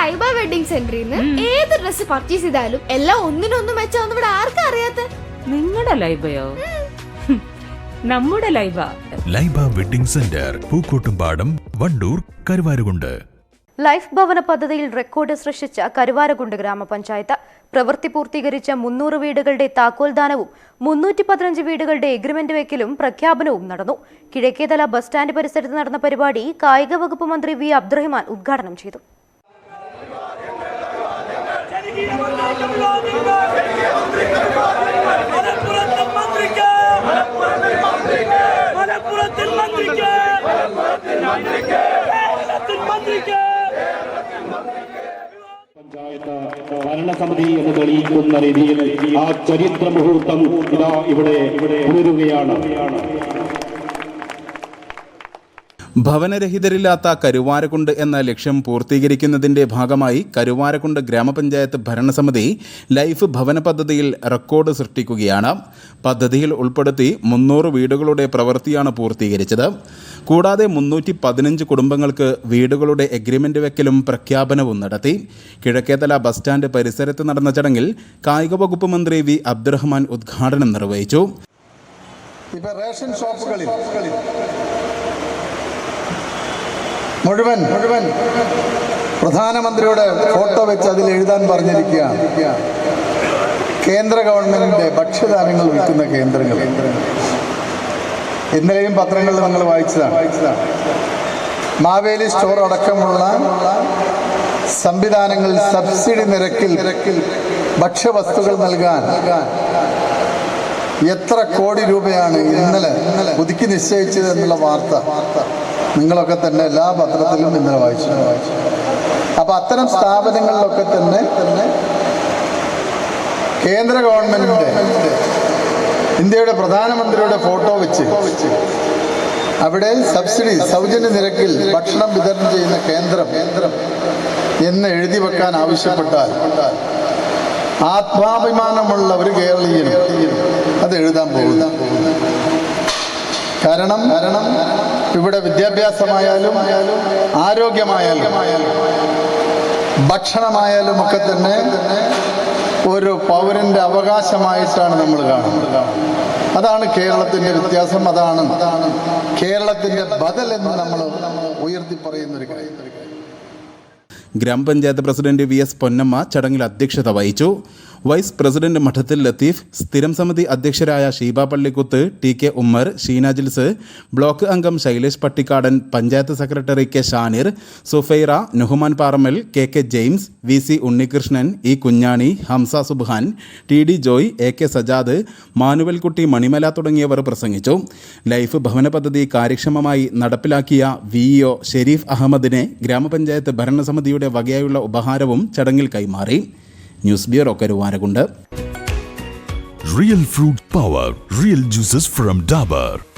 Laiba wedding സെന്ററിൽ നിന്ന് ഏത് ഡ്രസ് പർച്ചേസ് ചെയ്താലും എല്ലാം ഒന്നിനൊന്നും മെച്ചാന്ന് ഇവിടെ ആർക്കും അറിയാത്ത? നിങ്ങളുടെ ലൈബയോ? നമ്മുടെ Laiba. Laiba wedding centre Pookkottumpadam Wandoor Karuvarakundu. Life ഭവന പദ്ധതിയിൽ റെക്കോർഡ് സൃഷ്ടിച്ച കരുവാരകുണ്ട് ഗ്രാമപഞ്ചായത്ത്. പ്രവൃത്തി പൂർത്തീകരിച്ച മുന്നൂറ് വീടുകളുടെ താക്കോൽദാനവും മുന്നൂറ്റി പതിനഞ്ച് വീടുകളുടെ എഗ്രിമെന്റ് വെക്കലും പ്രഖ്യാപനവും നടന്നു. കിഴക്കേതല ബസ് സ്റ്റാൻഡ് പരിസരത്ത് നടന്ന പരിപാടി കായിക വകുപ്പ് മന്ത്രി വി അബ്ദുറഹിമാൻ ഉദ്ഘാടനം ചെയ്തു. പഞ്ചായത്ത് ഭരണസമിതി എന്ന് തെളിയിക്കുന്ന രീതിയിൽ ആ ചരിത്ര മുഹൂർത്തം ഇതാ ഇവിടെ ഉണരുകയാണ് ഭവനരഹിതരില്ലാത്ത കരുവാരക്കുണ്ട് എന്ന ലക്ഷ്യം പൂർത്തീകരിക്കുന്നതിന്റെ ഭാഗമായി കരുവാരക്കുണ്ട് ഗ്രാമപഞ്ചായത്ത് ഭരണസമിതി ലൈഫ് ഭവന പദ്ധതിയിൽ റെക്കോർഡ് സൃഷ്ടിക്കുകയാണ്. പദ്ധതിയിൽ ഉൾപ്പെടുത്തി മുന്നൂറ് വീടുകളുടെ പ്രവൃത്തിയാണ് പൂർത്തീകരിച്ചത്. കൂടാതെ മുന്നൂറ്റി പതിനഞ്ച് കുടുംബങ്ങൾക്ക് വീടുകളുടെ എഗ്രിമെന്റ് വെക്കലും പ്രഖ്യാപനവും നടത്തി. കിഴക്കേതല ബസ് സ്റ്റാൻഡ് പരിസരത്ത് നടന്ന ചടങ്ങിൽ കായിക വകുപ്പ് മന്ത്രി വി. അബ്ദുറഹ്മാൻ ഉദ്ഘാടനം നിർവഹിച്ചു. റേഷൻ ഷോപ്പുകളിൽ മുഴുവൻ മുഴുവൻ പ്രധാനമന്ത്രിയുടെ ഫോട്ടോ വെച്ച് അതിൽ എഴുതാൻ പറഞ്ഞിരിക്കുകയാണ് കേന്ദ്ര ഗവൺമെന്റിന്റെ ഭക്ഷ്യധാന്യങ്ങൾ വിൽക്കുന്ന കേന്ദ്രങ്ങൾ. ഇന്നലെയും പത്രങ്ങളിൽ നിങ്ങൾ വായിച്ചതാണ്. മാവേലി സ്റ്റോർ അടക്കമുള്ള സംവിധാനങ്ങൾ സബ്സിഡി നിരക്കിൽ ഭക്ഷ്യവസ്തുക്കൾ നൽകാൻ എത്ര കോടി രൂപയാണ് ഇന്നലെ പുതുക്കി നിശ്ചയിച്ചത് എന്നുള്ള വാർത്ത. നിങ്ങളൊക്കെ തന്നെ എല്ലാ പത്രത്തിലും ഇന്നലെ വായിച്ചു. അപ്പൊ അത്തരം സ്ഥാപനങ്ങളിലൊക്കെ തന്നെ തന്നെ കേന്ദ്ര ഗവൺമെന്റിന്റെ ഇന്ത്യയുടെ പ്രധാനമന്ത്രിയുടെ ഫോട്ടോ വെച്ച് അവിടെ സബ്സിഡി സൗജന്യ നിരക്കിൽ ഭക്ഷണം വിതരണം ചെയ്യുന്ന കേന്ദ്രം കേന്ദ്രം എന്ന് എഴുതി വെക്കാൻ ആവശ്യപ്പെട്ടാൽ ആത്മാഭിമാനമുള്ള ഒരു കേരളീയൻ അത് എഴുതാൻ പോകുന്നു. കാരണം കാരണം ഇവിടെ വിദ്യാഭ്യാസമായാലും ആരോഗ്യമായാലും ഭക്ഷണമായാലും ഒക്കെ തന്നെ ഒരു പൗരന്റെ അവകാശമായിട്ടാണ് നമ്മൾ കാണുന്നത്. അതാണ് കേരളത്തിന്റെ വ്യത്യാസം അതാണ് കേരളത്തിന്റെ ബദൽ എന്ന് നമ്മൾ ഉയർത്തി പറയുന്ന ഒരു കാര്യം. ഗ്രാമപഞ്ചായത്ത് പ്രസിഡന്റ് വി എസ് പൊന്നമ്മ ചടങ്ങിൽ അധ്യക്ഷത വഹിച്ചു. വൈസ് പ്രസിഡന്റ് മഠത്തിൽ ലത്തീഫ് സ്ഥിരം സമിതി അധ്യക്ഷരായ Sheeba Pallikkuth T K Ummer Sheena Jils block അംഗം Shailesh Pattikkadan panchayat secretary K Shanir Sufaira Nuhman Parammal K K James V C Unnikrishnan E Kunjani Hamsa Subhan T D Joy A K Sajad Manuelkutty Manimala തുടങ്ങിയവർ പ്രസംഗിച്ചു. Life ഭവന പദ്ധതി കാര്യക്ഷമമായി നടപ്പിലാക്കിയ V EO Sharif അഹമ്മദിനെ ഗ്രാമപഞ്ചായത്ത് ഭരണസമിതിയുടെ വകയായുള്ള ഉപഹാരവും ചടങ്ങിൽ കൈമാറി. News bureau Karuvarakundu. Real fruit power real juices from Dabur